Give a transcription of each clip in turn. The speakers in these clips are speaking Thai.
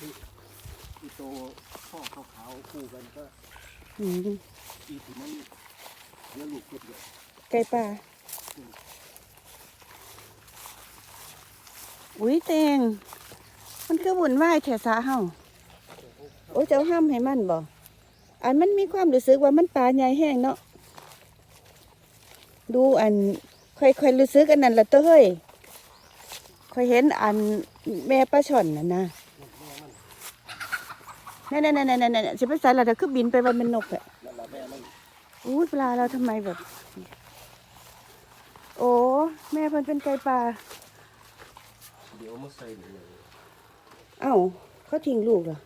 อีโตพ่อขาวๆคู่กันก็อืมอีที่มันเลี้ยงลูกเก็บเลยไก่ป่า อุ้ยแตง มันคือวุ่นวายแถสาเฮาโอ้ยเจ้าห้ามให้มันบ่อันมันมีความรู้สึกว่ามันปลาใหญ่แห้งเนาะ ดูอันค่อยๆรู้สึกอันนั้นละเต้ยค่อยเห็นอันแม่ปลาช่อนน่ะนะ นั่นนั่นนั่นนั่นนั่นจะไปใส่ละเดี๋ยวคือบินไปวันเป็นนกอะนั่นแหละแม่มันอู้ปลาเราทำไมแบบ โอ้แม่เพิ่นเป็นไก่ปลาเดี๋ยวมาใส่เลยเอ้าเขาทิ้งลูกเหรอ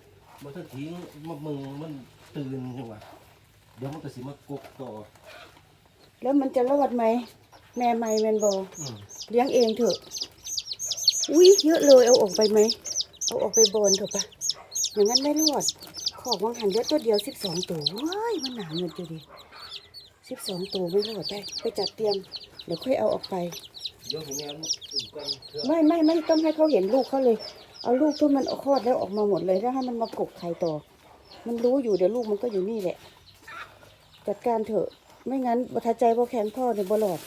มันถ้าทิ้งมันมึงมันตื่นจังหวะเดี๋ยวมันก็สิมากกต่อ แล้วมันจะรอดไหมแม่ไม่แมนบออืมเลี้ยงเองเถอะ อุ้ยเยอะเลยเอาออกไปไหมเอาออกไปบนเถอะปะ อย่างนั้นไม่รอดขอกวางหันเยอะตัวเดียวสิบสองตัวว้ายมันหนาเงินจุดิสิบสองตัวไม่รอดได้ไปจัดเตรียมเดี๋ยวค่อยเอาออกไปเดี๋ยวผมแม่มันอื่นก่อนเถอะไม่ไม่ไม่ต้องให้เขาเห็นลูกเขาเลย เอาลูกที่มันคลอดแล้วออกมาหมดเลยแล้วให้มันมากกไข่ต่อ มันรู้อยู่เดี๋ยวลูกมันก็อยู่นี่แหละ จัดการเถอะ ไม่งั้นบัทาใจพ่อแขนพ่อเนี่ยบ่หลอด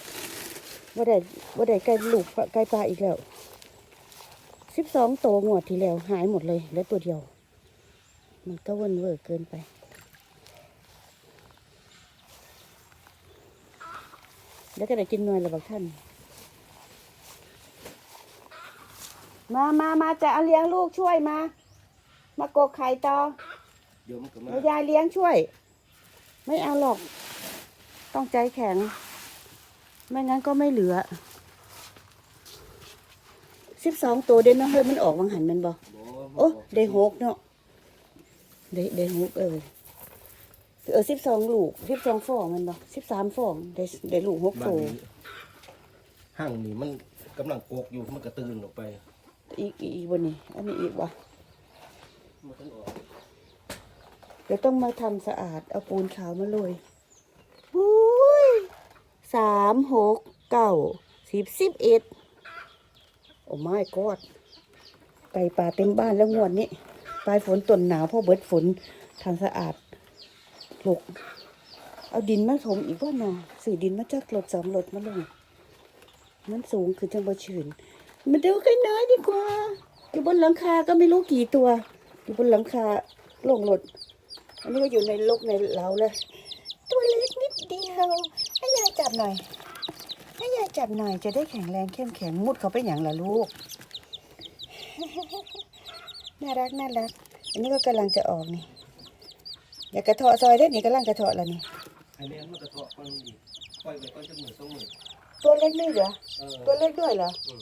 บ่ได้บ่ได้ไก่ลูกไก่ปลาอีกแล้วสิบสองโตวงวดที่แล้วหายหมดเลยเหลือตัวเดียว มันก็เวนเวอร์เกินไป แล้วก็ได้กินนวลแล้วบักท่าน มามามาจะเอาเลี้ยงลูกช่วยมา มากกไข่ต่อเดี๋ยวมันก็มาเดี๋ยวยายเลี้ยงช่วย ไม่เอาหรอก ต้องใจแข็ง ไม่งั้นก็ไม่เหลือสิบสองตัวเด่นเนาะเฮ้ยมันออกวังหันแมันบ่บ่โอ้ได้หกเนาะ ได้ได้หกเออเออสิบสองลูกสิบสองฟองแมันบ่สิบสามฟองได้ได้ลูกหกบ้านตัวนี้ห้างนี่มันกำลังกกอยู่มันก็ตื่นออกไปอีกอีกอีกบนนี้อันนี้อีกวะมันต้องออกเดี๋ยวต้องมาทำสะอาดเอาปูนขาวมาโรยอุ้ยสามหกเก้าสิบสิบเอ็ดโอ้ไม่กอดไก่ป่าเต็มบ้านแล้วงวดนี้ ปลายฝนต้นหนาวพ่อเบิดฝนทำสะอาดหกเอาดินมาถมอีกว่าน้องสื่อดินมาจากรถสองรถมาลงมันสูงคือจังบ่ชื้นมาดูกันน้อยดีกว่า อยู่บนหลังคาก็ไม่รู้กี่ตัว อยู่บนหลังคาลงรถอันนี้ก็อยู่ในลกในเล้าเลยตัวเล็กนิดเดียวให้ยายจับหน่อยให้ยายจับหน่อยจะได้แข็งแรงเข้มแข็งมุดเขาไปอย่างละลูก น่ารักน่ารัก อันนี้ก็กำลังจะออกนี่อย่ากระเทาะซอยได้นี่กำลังกระเทาะแล้วนี่ไอ้แม่มันก็เทาะมันอีกปล่อยไปก่อนจะหมื่นสองหมื่นตัวเล็กนี่เหรอเออตัวเล็กด้วยเหรออืม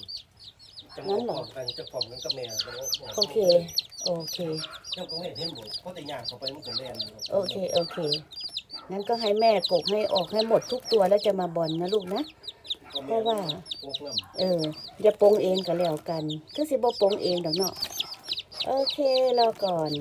จะงั้มานเหรพอร้อมกันจะพร้อมกันกับแม่แล้วก็โอเคโอเคเจ้าก็ไม่เห็นหมดเพราะแต่ย่างเข้าไปมันก็แล่นยู่โอเคโอเคงั้นก็ให้แม่กกให้ออกให้หมดทุกตัวแล้วจะมาบอลนะลูกนะเพราะว่าโกงน้ำเอออย่าปรงเองก็แล้วกัน คือสิบ่ปรงเองดอกเนาะ โอเครอก่อน